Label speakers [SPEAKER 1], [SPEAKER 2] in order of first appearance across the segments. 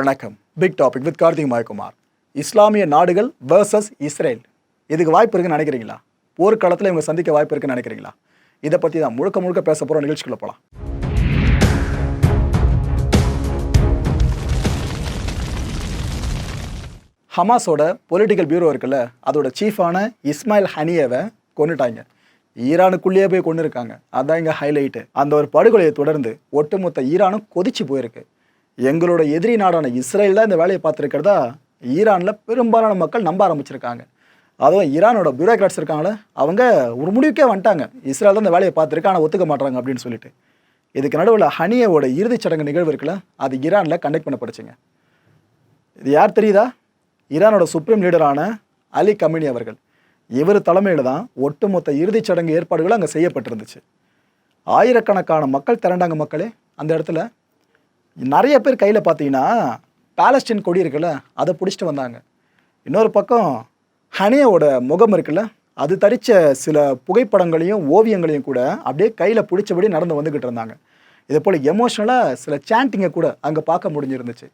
[SPEAKER 1] வணக்கம். Big topic with Karthik Mayakumar இஸ்லாமிய நாடுகள் வேர்சஸ் இஸ்ரேல். இதுக்கு வாய்ப்பு இருக்குன்னு நினைக்கிறீங்களா? போர்க்காலத்தில் இவங்க சந்திக்க வாய்ப்பு இருக்குன்னு நினைக்கிறீங்களா? இதை பற்றி தான் முழுக்க முழுக்க பேச போகிற நிகழ்ச்சிக்குள்ள போகலாம் ஹமாஸோட பொலிட்டிக்கல் பியூரோ இருக்குல்ல அதோட சீஃபான இஸ்மாயில் ஹனியவை கொண்டுட்டாங்க ஈரானுக்குள்ளேயே போய் கொண்டு இருக்காங்க அதான் இங்கே ஹைலைட்டு அந்த ஒரு படுகொலையை தொடர்ந்து ஒட்டுமொத்த ஈரானும் கொதிச்சு போயிருக்கு. எங்களோட எதிரி நாடான இஸ்ரேல் தான் இந்த வேலையை பார்த்துருக்கிறதா? ஈரானில் பெரும்பாலான மக்கள் நம்ப ஆரம்பிச்சிருக்காங்க. அதுவும் ஈரானோட பியூரோக்ராட்ஸ் இருக்காங்களே அவங்க ஒரு முடிவுக்கே வந்துட்டாங்க. இஸ்ரேல் தான் இந்த வேலையை பார்த்துருக்கு ஆனால் ஒத்துக்க மாட்டாங்க அப்படின்னு சொல்லிட்டு. இதுக்கு நடுவில் ஹனியோட இறுதிச் சடங்கு நிகழ்வு இருக்குல்ல அது ஈரானில் கண்டக்ட் பண்ணப்படுச்சுங்க இது யார் தெரியுதா? ஈரானோட சுப்ரீம் லீடரான அலி கமினி அவர்கள். இவர் தலைமையில் தான் ஒட்டுமொத்த இறுதிச் சடங்கு ஏற்பாடுகள் அங்கே செய்யப்பட்டிருந்துச்சு. ஆயிரக்கணக்கான மக்கள் திரண்டாங்க மக்களே அந்த இடத்துல நிறைய பேர் கையில் பார்த்தீங்கன்னா பாலஸ்டீன் கொடி இருக்குல்ல அதை பிடிச்சிட்டு வந்தாங்க. இன்னொரு பக்கம் ஹனியோட முகம் இருக்குல்ல அது தரித்த சில புகைப்படங்களையும் ஓவியங்களையும் கூட அப்படியே கையில் பிடிச்சபடி நடந்து வந்துக்கிட்டு இருந்தாங்க. இதே போல் எமோஷ்னலாக சில சாண்டிங்கை கூட அங்கே பார்க்க முடிஞ்சிருந்துச்சு.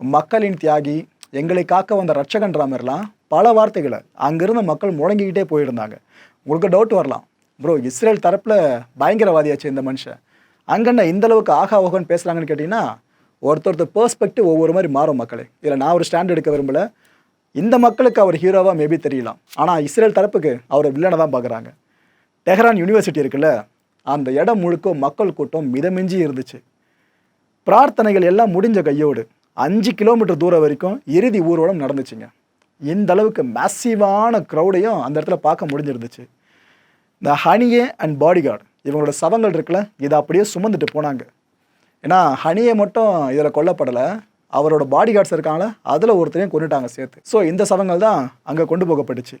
[SPEAKER 1] மக்களின் தியாகி எங்களை காக்க வந்த ரட்சகன்ற மாதிரிலாம் பல வார்த்தைகளை அங்கிருந்த மக்கள் முழங்கிக்கிட்டே போயிருந்தாங்க. உங்களுக்கு டவுட் வரலாம். ப்ரோ இஸ்ரேல் தரப்பில் பயங்கரவாதியாச்சு இந்த மனுஷன். அங்கன்ன இந்தளவுக்கு ஆகா ஓகன்னு பேசுகிறாங்கன்னு கேட்டிங்கன்னா ஒருத்தொருத்தர் பெர்ஸ்பெக்டிவ் ஒவ்வொரு மாதிரி மாறும் மக்களே. இதில் நான் ஒரு ஸ்டாண்ட் எடுக்க விரும்பலை. இந்த மக்களுக்கு அவர் ஹீரோவாக மேபி தெரியலாம். ஆனால் இஸ்ரேல் தரப்புக்கு அவர் வில்லனை தான் பார்க்குறாங்க. டெஹரான் யூனிவர்சிட்டி இருக்குல்ல அந்த இடம் முழுக்க மக்கள் கூட்டம் மிதமிஞ்சி இருந்துச்சு. பிரார்த்தனைகள் எல்லாம் முடிஞ்ச கையோடு அஞ்சு கிலோமீட்டர் தூரம் வரைக்கும் இறுதி ஊர்வலம் நடந்துச்சுங்க. இந்த அளவுக்கு மேசிவான க்ரௌடையும் அந்த இடத்துல பார்க்க முடிஞ்சிருந்துச்சு. இந்த ஹனியே அண்ட் பாடிகார்டு இவங்களோட சவங்கள் இருக்குல்ல இதை அப்படியே சுமந்துட்டு போனாங்க. ஏன்னா ஹனியை மட்டும் இதில் கொல்லப்படலை. அவரோட பாடி கார்ட்ஸ் இருக்காங்களே அதில் ஒருத்தரையும் கொண்டுட்டாங்க சேர்த்து. ஸோ இந்த சவங்கள் தான் அங்கே கொண்டு போகப்பட்டுச்சு.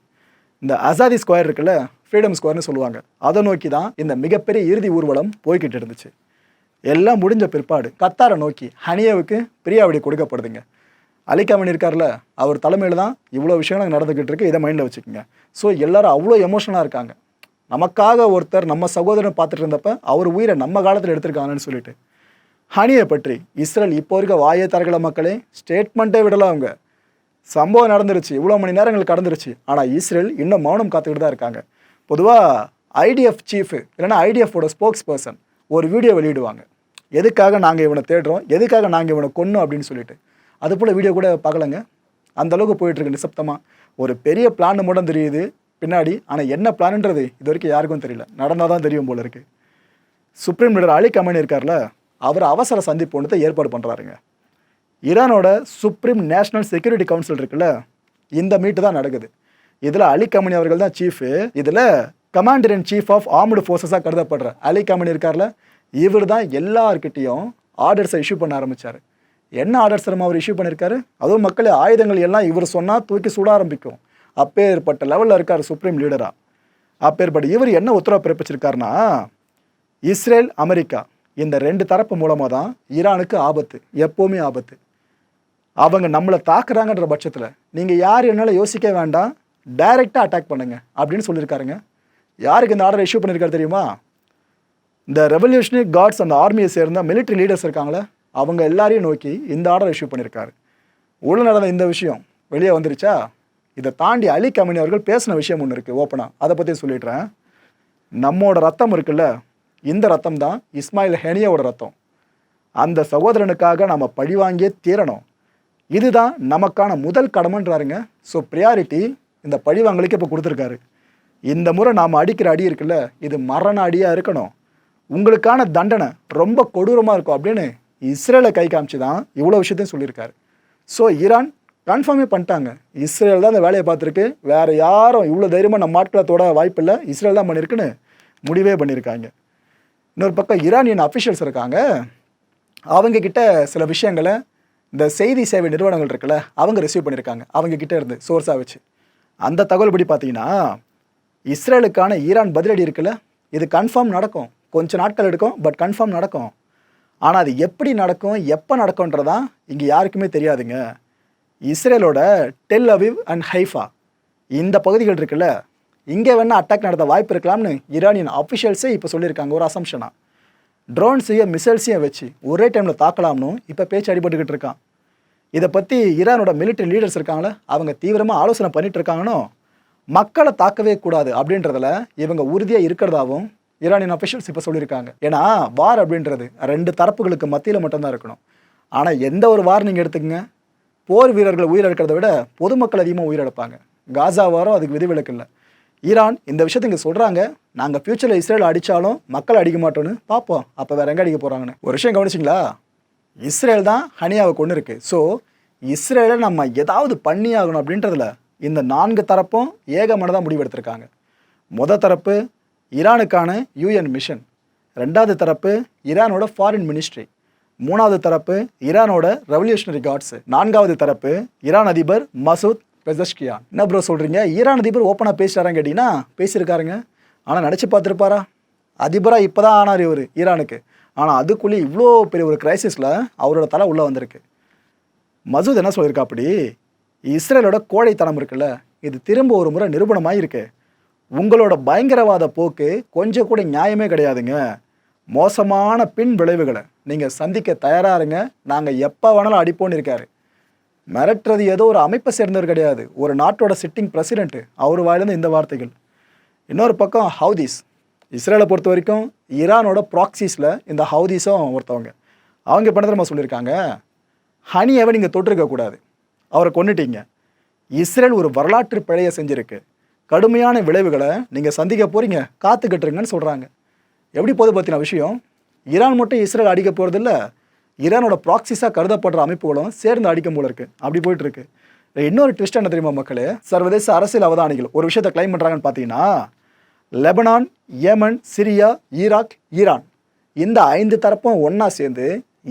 [SPEAKER 1] இந்த அசாதி ஸ்கொயர் இருக்குல்ல ஃப்ரீடம் ஸ்கொயர்னு சொல்லுவாங்க. அதை நோக்கி தான் இந்த மிகப்பெரிய இறுதி ஊர்வலம் போய்கிட்டு இருந்துச்சு. எல்லாம் முடிஞ்ச பிற்பாடு கத்தாரை நோக்கி ஹனியாவுக்கு பிரியாவடி கொடுக்கப்படுதுங்க. அலிகாமன் இருக்கார்ல அவர் தலைமையில் தான் இவ்வளோ விஷயங்கள் நடந்துக்கிட்டு இருக்கு. இதை மைண்டில் வச்சுக்கோங்க. ஸோ எல்லாரும் அவ்வளோ எமோஷனலாக இருக்காங்க. நமக்காக ஒருத்தர் நம்ம சகோதரன் பார்த்துட்டு இருந்தப்ப அவர் உயிரை நம்ம காலத்தில் எடுத்திருக்காங்கன்னு சொல்லிட்டு. ஹனியை பற்றி. இஸ்ரேல் இப்போ இருக்க வாயை தரகல மக்களே. ஸ்டேட்மெண்ட்டே விடலாம் அவங்க. சம்பவம் நடந்துருச்சு. இவ்வளோ மணி நேரங்கள் கடந்துருச்சு. ஆனால் இஸ்ரேல் இன்னும் மௌனம் காத்துக்கிட்டு தான் இருக்காங்க. பொதுவாக ஐடிஎஃப் சீஃபு இல்லைன்னா ஐடிஎஃபோட ஸ்போக்ஸ் பர்சன் ஒரு வீடியோ வெளியிடுவாங்க. எதுக்காக நாங்கள் இவனை தேடுறோம்? எதுக்காக நாங்கள் இவனை கொன்னோம் அப்படின்னு சொல்லிட்டு. அது போல் வீடியோ கூட பார்க்கலங்க. அந்தளவுக்கு போயிட்டுருக்கு நிசப்தமாக ஒரு பெரிய பிளான் மட்டும் தெரியுது பின்னாடி. ஆனால் என்ன பிளான்ன்றது இது வரைக்கும் யாருக்கும் தெரியல. நடந்தால் தான் தெரியும் போல இருக்குது சுப்ரீம் லீடர் அலி கமனி இருக்கார்ல? அவர் அவசர சந்திப்பு ஒன்றத்தை ஏற்பாடு பண்ணுறாருங்க ஈரானோட சுப்ரீம் நேஷனல் செக்யூரிட்டி கவுன்சில் இருக்குல்ல இந்த மீட்டு தான் நடக்குது. இதில் அலி கமனி அவர்கள் தான் சீஃபு இதில் commander in chief of armed ஃபோர்ஸஸாக கருதப்படுற அலி கமனி இருக்கார்ல இவர் தான் எல்லார்கிட்டேயும் ஆர்டர்ஸை இஷ்யூ பண்ண ஆரம்பித்தார் என்ன ஆர்டர்ஸ் நம்ம அவர் இஷ்யூ பண்ணியிருக்காரு அதுவும் மக்கள் ஆயுதங்கள் எல்லாம் இவர் சொன்னால் தூக்கி சுட ஆரம்பிக்கும். அப்பேற்பட்ட லெவலில் இருக்கார் சுப்ரீம் லீடராக அப்பேற்பட்ட இவர் என்ன உத்தரவு பிறப்பிச்சிருக்காருன்னா இஸ்ரேல் அமெரிக்கா இந்த ரெண்டு தரப்பு மூலமாக தான் ஈரானுக்கு ஆபத்து எப்போவுமே ஆபத்து. அவங்க நம்மளை தாக்குறாங்கன்ற பட்சத்தில் நீங்கள் யார் என்னால் யோசிக்க வேண்டாம் டைரெக்டாக அட்டாக் பண்ணுங்க அப்படின்னு சொல்லியிருக்காருங்க. யாருக்கு இந்த ஆர்டர் இஷ்யூ பண்ணியிருக்காரு தெரியுமா? இந்த ரெவல்யூஷனரி கார்ட்ஸ் அந்த ஆர்மியை சேர்ந்த மிலிட்ரி லீடர்ஸ் இருக்காங்களே அவங்க எல்லாரையும் நோக்கி இந்த ஆர்டர் இஷ்யூ பண்ணியிருக்காரு. உள்ள நடந்த இந்த விஷயம் வெளியே வந்துருச்சா? இதை தாண்டி அலி கமினி அவர்கள் பேசின விஷயம் ஒன்று இருக்குது ஓப்பனாக அதை பற்றி சொல்லிடுறேன். நம்மோட ரத்தம் இருக்குல்ல இந்த ரத்தம் தான் இஸ்மாயில் ஹெனியோட ரத்தம். அந்த சகோதரனுக்காக நம்ம பழிவாங்கியே தீரணும். இதுதான் நமக்கான முதல் கடமைன்றாருங்க. ஸோ ப்ரியாரிட்டி இந்த பழிவாங்கலுக்கு இப்போ கொடுத்துருக்காரு. இந்த முறை நாம் அடிக்கிற அடி இருக்குல்ல இது மரண அடியாக இருக்கணும். உங்களுக்கான தண்டனை ரொம்ப கொடூரமாக இருக்கும் அப்படின்னு இஸ்ரேலை கை காமிச்சு தான் இவ்வளோ விஷயத்தையும் சொல்லியிருக்காரு. ஸோ ஈரான் கன்ஃபார்மே பண்ணிட்டாங்க. இஸ்ரேல் தான் இந்த வேலையை பார்த்துருக்கு. வேறு யாரும் இவ்வளோ தைரியமாக நம்ம ஆட்களை வாய்ப்பில்லை. இஸ்ரேல் தான் பண்ணியிருக்குன்னு முடிவே பண்ணியிருக்காங்க. இன்னொரு பக்கம் ஈரானியன் அஃபிஷியல்ஸ் இருக்காங்க. அவங்க கிட்ட சில விஷயங்களை இந்த செய்தி சேவை நிறுவனங்கள் இருக்குல்ல அவங்க ரிசீவ் பண்ணியிருக்காங்க அவங்க கிட்ட இருந்து சோர்ஸாக வச்சு. அந்த தகவல் படி பார்த்தீங்கன்னா இஸ்ரேலுக்கான ஈரான் பதிலடி இருக்குல்ல இது கன்ஃபார்ம் நடக்கும். கொஞ்சம் நாட்கள் எடுக்கும் பட் கன்ஃபார்ம் நடக்கும். ஆனால் அது எப்படி நடக்கும் எப்போ நடக்கும்ன்றதான் இங்கே யாருக்குமே தெரியாதுங்க. இஸ்ரேலோட டெல் அவிவ் அண்ட் ஹைஃபா இந்த பகுதிகள் இருக்குல்ல இங்கே வேணால் அட்டாக் நடத்த வாய்ப்பு இருக்கலாம்னு ஈரானியன் அஃபிஷியல்ஸே இப்போ சொல்லியிருக்காங்க ஒரு அசம்ஷனாக ட்ரோன்ஸையும் மிசைல்ஸையும் வச்சு ஒரே டைமில் தாக்கலாம்னு இப்போ பேச்சு அடிபட்டுக்கிட்டு இருக்கான். இதை பற்றி ஈரானோட மிலிட்டரி லீடர்ஸ் இருக்காங்களே அவங்க தீவிரமாக ஆலோசனை பண்ணிட்டு இருக்காங்கன்னு மக்களை தாக்கவே கூடாது அப்படின்றதுல இவங்க உறுதியாக இருக்கிறதாவும் ஈரானியன் அஃபிஷியல்ஸ் இப்போ சொல்லியிருக்காங்க. ஏன்னா வார் அப்படின்றது ரெண்டு தரப்புகளுக்கு மத்தியில் மட்டும்தான் இருக்கணும். ஆனால் எந்த ஒரு வார் நீங்கள் எடுத்துக்கங்க போர் வீரர்கள் உயிரிழக்கிறத விட பொதுமக்கள் அதிகமாக உயிரிழப்பாங்க காசா வாரம் அதுக்கு விதிவிலக்கு இல்லை. ஈரான் இந்த விஷயத்த இங்கே சொல்கிறாங்க நாங்கள் ஃப்யூச்சரில் இஸ்ரேல் அடித்தாலும் மக்கள் அடிக்க மாட்டோன்னு பார்ப்போம். அப்போ வேற எங்கே அடிக்க போகிறாங்கன்னு ஒரு விஷயம் கவனிச்சிங்களா? இஸ்ரேல் தான் ஹனியாவை கொண்டு இருக்குது ஸோ இஸ்ரேலை நம்ம ஏதாவது பண்ணி ஆகணும் அப்படின்றதுல இந்த நான்கு தரப்பும் ஏகமனதாக முடிவெடுத்திருக்காங்க. முத தரப்பு ஈரானுக்கான யூஎன் மிஷன். ரெண்டாவது தரப்பு ஈரானோட ஃபாரின் மினிஸ்ட்ரி மூணாவது தரப்பு ஈரானோட ரெவல்யூஷனரி கார்ட்ஸு நான்காவது தரப்பு ஈரான் அதிபர் மசூத் பெசஷ்கியான் என்ன ப்ரோ சொல்கிறீங்க ஈரான் அதிபர் ஓப்பனாக பேசுகிறாரான்னு கேட்டிங்கன்னா பேசியிருக்காருங்க. ஆனால் நினச்சி பார்த்துருப்பாரா? அதிபராக இப்போ தான் ஆனார் இவர் ஈரானுக்கு. ஆனால் அதுக்குள்ளே இவ்வளோ பெரிய ஒரு கிரைசிஸில் அவரோட தலை உள்ளே வந்திருக்கு. மசூத் என்ன சொல்லியிருக்கா அப்படி இஸ்ரேலோட கோழைத்தனம் இருக்குல்ல இது திரும்ப ஒரு முறை நிரூபணமாக இருக்கு உங்களோட பயங்கரவாத போக்கு கொஞ்சம் கூட நியாயமே கிடையாதுங்க. மோசமான பின் விளைவுகளை நீங்கள் சந்திக்க தயாராருங்க நாங்கள் எப்போ வேணாலும் அடிப்போன்னு இருக்காரு. மிரட்டுறது ஏதோ ஒரு அமைப்பை சேர்ந்தவர் கிடையாது. ஒரு நாட்டோட சிட்டிங் பிரசிடென்ட்டு அவர் வாயிலிருந்து இந்த வார்த்தைகள். இன்னொரு பக்கம் ஹவுதீஸ் இஸ்ரேலை பொறுத்த வரைக்கும் ஈரானோட ப்ராக்சிஸில் இந்த ஹவுதீஸும் ஒருத்தவங்க. அவங்க இப்போ சொல்லியிருக்காங்க? ஹனியாவை நீங்கள் தொட்டிருக்கக்கூடாது அவரை கொண்டுட்டீங்க இஸ்ரேல் ஒரு வரலாற்று பிழையை செஞ்சுருக்கு. கடுமையான விளைவுகளை நீங்கள் சந்திக்க போகிறீங்க காத்துக்கிட்டுருங்கன்னு சொல்கிறாங்க எப்படி போது பற்றின விஷயம்? ஈரான் மட்டும் இஸ்ரேல் அடிக்க போகிறதில்ல ஈரானோட ப்ராக்சிஸாக கருதப்படுற அமைப்புகளும் சேர்ந்து அடிக்கும் போல இருக்கு. அப்படி போயிட்டு இருக்கு இன்னொரு ட்விஸ்ட் என்ன தெரியுமா மக்களே? சர்வதேச அரசியல் அவதானிகள் ஒரு விஷயத்தை கிளைம் பண்ணுறாங்கன்னு பார்த்தீங்கன்னா Lebanon Yemen Syria Iraq Iran. இந்த ஐந்து தரப்பும் ஒன்றா சேர்ந்து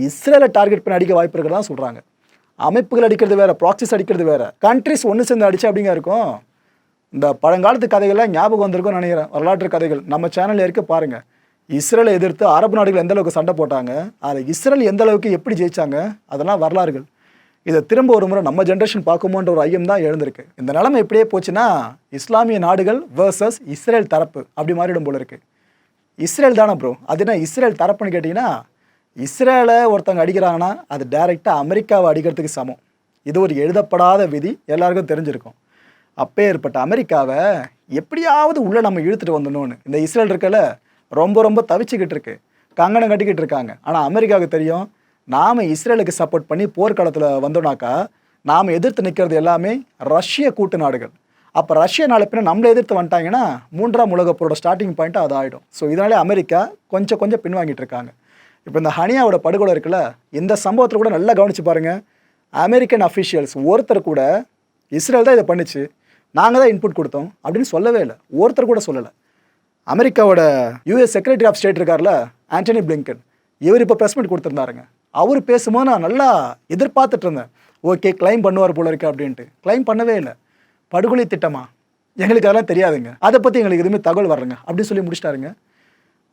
[SPEAKER 1] இஸ்ரேலை டார்கெட் பண்ணி அடிக்க வாய்ப்பு இருக்கிறதா சொல்கிறாங்க அமைப்புகள் அடிக்கிறது வேறு ப்ராக்சிஸ் அடிக்கிறது வேறு. கண்ட்ரிஸ் ஒன்று சேர்ந்து அடிச்சு அப்படிங்க இருக்கும்? இந்த பழங்காலத்து கதைகள்லாம் ஞாபகம் வந்திருக்கும்னு நினைக்கிறேன். வரலாற்று கதைகள். நம்ம சேனலில் இருக்க பாருங்கள் இஸ்ரேலை எதிர்த்து அரபு நாடுகள் எந்த அளவுக்கு சண்டை போட்டாங்க அதில் இஸ்ரேல் எந்த அளவுக்கு எப்படி ஜெயிச்சாங்க அதெல்லாம் வரலாறுகள். இதை திரும்ப ஒரு முறை நம்ம ஜென்ரேஷன் பார்க்குமோன்ற ஒரு ஐயம் தான் எழுந்திருக்கு. இந்த நிலைமை எப்படியே போச்சுன்னா இஸ்லாமிய நாடுகள் வேர்சஸ் இஸ்ரேல் தரப்பு அப்படி மாறிடும் போல இருக்கு. இஸ்ரேல் தானே ப்ரோ அது என்ன இஸ்ரேல் தரப்புன்னு கேட்டிங்கன்னா இஸ்ரேலை ஒருத்தவங்க அடிக்கிறாங்கன்னா அது டைரெக்டாக அமெரிக்காவை அடிக்கிறதுக்கு சமம். இது ஒரு எழுதப்படாத விதி எல்லாருக்கும் தெரிஞ்சிருக்கும். அப்பே ஏற்பட்ட அமெரிக்காவை எப்படியாவது உள்ளே நம்ம இழுத்துட்டு வந்துடணும்னு. இந்த இஸ்ரேல் இருக்கல ரொம்ப ரொம்ப தவிச்சுக்கிட்டு இருக்கு. கங்கணம் கட்டிக்கிட்டு இருக்காங்க. ஆனால் அமெரிக்காவுக்கு தெரியும் நாம் இஸ்ரேலுக்கு சப்போர்ட் பண்ணி போர்க்களத்தில் வந்தோம்னாக்கா நாம் எதிர்த்து நிற்கிறது எல்லாமே ரஷ்ய கூட்டு நாடுகள். அப்போ ரஷ்ய நாளை பின்ன நம்மளை எதிர்த்து வந்துட்டாங்கன்னா மூன்றாம் உலகப்போரோட ஸ்டார்டிங் பாயிண்ட்டு அது ஆகிடும் ஸோ இதனாலே அமெரிக்கா கொஞ்சம் கொஞ்சம் பின்வாங்கிட்டு இருக்காங்க. இப்போ இந்த ஹனியாவோட படுகொலை இருக்குல்ல இந்த சம்பவத்தில் கூட நல்லா கவனித்து பாருங்கள் அமெரிக்கன் அஃபிஷியல்ஸ் ஒருத்தர் கூட இஸ்ரேல் தான் இதை பண்ணுச்சு. நாங்கள் தான் இன்புட் கொடுத்தோம். அப்படின்னு சொல்லவே இல்லை. ஒருத்தர் கூட சொல்லலை. அமெரிக்காவோட யூஎஸ் செக்ரட்டரி ஆஃப் ஸ்டேட் இருக்கார்ல ஆண்டனி பிளிங்கன் இவர் இப்போ ப்ரெஸ் மீட் கொடுத்துருந்தாருங்க. அவர் பேசும்போது நான் நல்லா எதிர்பார்த்துட்டு இருந்தேன். ஓகே கிளைம் பண்ணுவார் போல இருக்கு அப்படின்ட்டு. கிளைம் பண்ணவே இல்லை. படுகொலை திட்டமா? எங்களுக்கு அதெல்லாம் தெரியாதுங்க. அதை பற்றி எங்களுக்கு எதுவுமே தகவல் வரலங்க. அப்படின்னு சொல்லி முடிச்சிட்டாருங்க.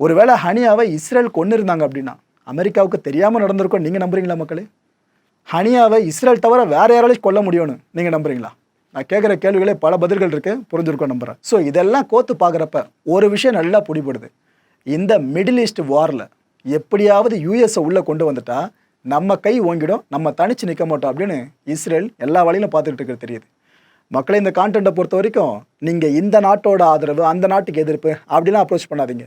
[SPEAKER 1] ஒருவேளை ஹனியாவை இஸ்ரேல் கொண்டு இருந்தாங்க அப்படின்னா அமெரிக்காவுக்கு தெரியாமல் நடந்திருக்கும் நீங்கள் நம்புறீங்களா மக்களே? ஹனியாவை இஸ்ரேல் தவிர வேறு யாராலையும் கொல்ல முடியும்னு நீங்கள் நம்புறீங்களா? நான் கேட்குற கேள்விகளே பல பதில்கள் இருக்கு புரிஞ்சிருக்கும் நம்புகிறேன் ஸோ இதெல்லாம் கோத்து பார்க்குறப்ப ஒரு விஷயம் நல்லா பிடிபடுது. இந்த மிடில் ஈஸ்ட் வாரில் எப்படியாவது யூஎஸை உள்ளே கொண்டு வந்துட்டா நம்ம கை ஓங்கிடும் நம்ம தனிச்சு நிற்க மாட்டோம் அப்படின்னு இஸ்ரேல் எல்லா வழியிலும் பார்த்துக்கிட்டு இருக்கிறது தெரியுது. மக்களை இந்த கான்டென்ட்டை பொறுத்த வரைக்கும் நீங்கள் இந்த நாட்டோட ஆதரவு அந்த நாட்டுக்கு எதிர்ப்பு அப்படிலாம் அப்ரோச் பண்ணாதீங்க.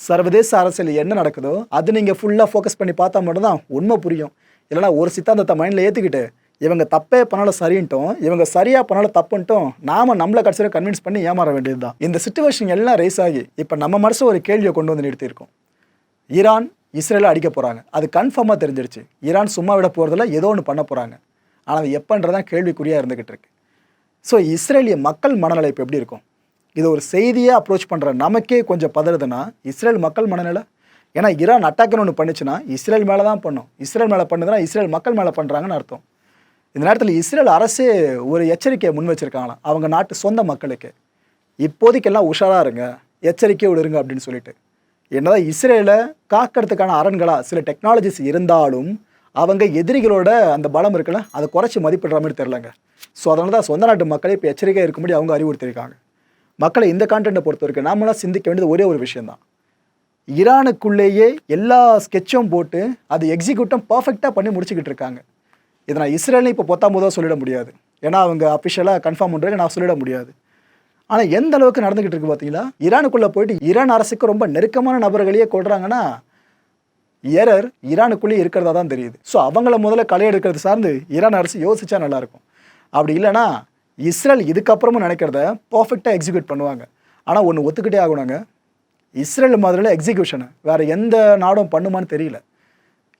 [SPEAKER 1] சர்வதேச அரசியல் என்ன நடக்குதோ அது நீங்கள் ஃபுல்லாக ஃபோக்கஸ் பண்ணி பார்த்தா மட்டும்தான் உண்மை புரியும். இல்லைனா ஒரு சித்தாந்தத்தை மைண்டில் ஏற்றுக்கிட்டு இவங்க தப்பே பண்ணாலும் சரின்ட்டும் இவங்க சரியாக பண்ணாலும் தப்புன்ட்டும் நாம நம்மளை கடைசியில் கன்வின்ஸ் பண்ணி ஏமாற வேண்டியது தான் இந்த சுச்சுவேஷன் எல்லாம் ரைஸ் ஆகி இப்போ நம்ம மனசு ஒரு கேள்வியை கொண்டு வந்து நிறுத்தியிருக்கோம். ஈரான் இஸ்ரேலை அடிக்க போகிறாங்க அது கன்ஃபார்மாக தெரிஞ்சிருச்சு. ஈரான் சும்மா விட போகிறதுல ஏதோ ஒன்று பண்ண போகிறாங்க ஆனால் அது எப்பன்றதான் கேள்விக்குறியாக இருந்துக்கிட்டு இருக்கு. ஸோ இஸ்ரேலிய மக்கள் மனநிலை இப்போ எப்படி இருக்கும்? இது ஒரு செய்தியை அப்ரோச் பண்ணுற நமக்கே கொஞ்சம் பதறுதுன்னா இஸ்ரேல் மக்கள் மனநிலை? ஏன்னா ஈரான் அட்டாக்னு ஒன்று பண்ணுச்சுன்னா இஸ்ரேல் மேலே தான் பண்ணும். இஸ்ரேல் மேலே பண்ணுதுன்னா இஸ்ரேல் மக்கள் மேலே பண்ணுறாங்கன்னு அர்த்தம். இந்த நேரத்தில் இஸ்ரேல் அரசே ஒரு எச்சரிக்கையை முன் வச்சுருக்காங்களாம். அவங்க நாட்டு சொந்த மக்களுக்கு. இப்போதைக்கெல்லாம் உஷாராக இருங்க. எச்சரிக்கையோடு இருங்க அப்படின்னு சொல்லிட்டு. என்னதான் இஸ்ரேலை காக்கிறதுக்கான அரண்களாக சில டெக்னாலஜிஸ் இருந்தாலும் அவங்க எதிரிகளோட அந்த பலம் இருக்குல்ல அதை குறைச்சி மதிப்பிடுற மாதிரி தெரிலங்க ஸோ அதனால தான் சொந்த நாட்டு மக்களை இப்போ எச்சரிக்கையாக இருக்கும்படி அவங்க அறிவுறுத்தியிருக்காங்க. மக்களை இந்த கான்டென்ட்டை பொறுத்த வரைக்கும் நாமெல்லாம் சிந்திக்க வேண்டியது ஒரே ஒரு விஷயந்தான் ஈரானுக்குள்ளேயே எல்லா ஸ்கெட்சும் போட்டு அது எக்ஸிக்யூட்டும் பர்ஃபெக்டாக பண்ணி முடிச்சுக்கிட்டு இருக்காங்க. இதை நான் இஸ்ரேல்னு இப்போ பொத்தாம்போதாக சொல்லிட முடியாது. ஏன்னா அவங்க அஃபிஷியலாக கன்ஃபார்ம் பண்ணுறது நான் சொல்லிட முடியாது. ஆனால் எந்த அளவுக்கு நடந்துக்கிட்டு இருக்கு பார்த்தீங்களா? ஈரானுக்குள்ளே போயிட்டு ஈரான் அரசுக்கு ரொம்ப நெருக்கமான நபர்களையே கொள்கிறாங்கன்னா எரர் ஈரானுக்குள்ளேயே இருக்கிறதா தான் தெரியுது. ஸோ அவங்கள முதல்ல களை எடுக்கிறது சார்ந்து ஈரான் அரசு யோசிச்சா நல்லாயிருக்கும் அப்படி இல்லைன்னா இஸ்ரேல் இதுக்கப்புறமும் நினைக்கிறத பர்ஃபெக்டாக எக்ஸிக்யூட் பண்ணுவாங்க. ஆனால் ஒன்று ஒத்துக்கிட்டே ஆகணுங்க. இஸ்ரேல் மாதிரில எக்ஸிக்யூஷனை வேறு எந்த நாடும் பண்ணுமான்னு தெரியல.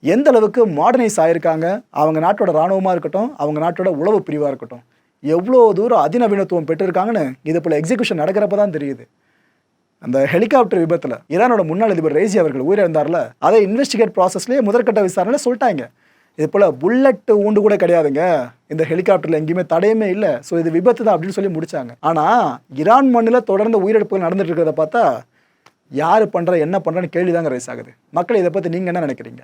[SPEAKER 1] எந்த அளவுக்கு மாடர்னைஸ் ஆகியிருக்காங்க அவங்க நாட்டோட இராணுவமாக இருக்கட்டும் அவங்க நாட்டோட உளவு பிரிவாக இருக்கட்டும். எவ்வளோ தூரம் அதிநவீனத்துவம் பெற்றிருக்காங்கன்னு இது போல் எக்ஸிக்யூஷன் நடக்கிறப்ப தான் தெரியுது. அந்த ஹெலிகாப்டர் விபத்தில் ஈரானோட முன்னாள் அதிபர் ரேசி அவர்கள் உயிரிழந்தார்ல அதை இன்வெஸ்டிகேட் ப்ராசஸ்லேயே முதற்கட்ட விசாரணை சொல்லிட்டாங்க. இது போல் புல்லட் ஊண்டு கூட கிடையாதுங்க. இந்த ஹெலிகாப்டரில் எங்கேயுமே தடையுமே இல்லை. ஸோ இது விபத்து தான் அப்படின்னு சொல்லி முடித்தாங்க ஆனால் ஈரான் மண்ணில் தொடர்ந்து உயிரிழப்புகள் நடந்துட்டு இருக்கிறத பார்த்தா யார் பண்ணுற என்ன பண்ணுறன்னு கேள்வி தாங்க ரைஸ் ஆகுது. மக்கள் இதை பற்றி நீங்கள் என்ன நினைக்கிறீங்க?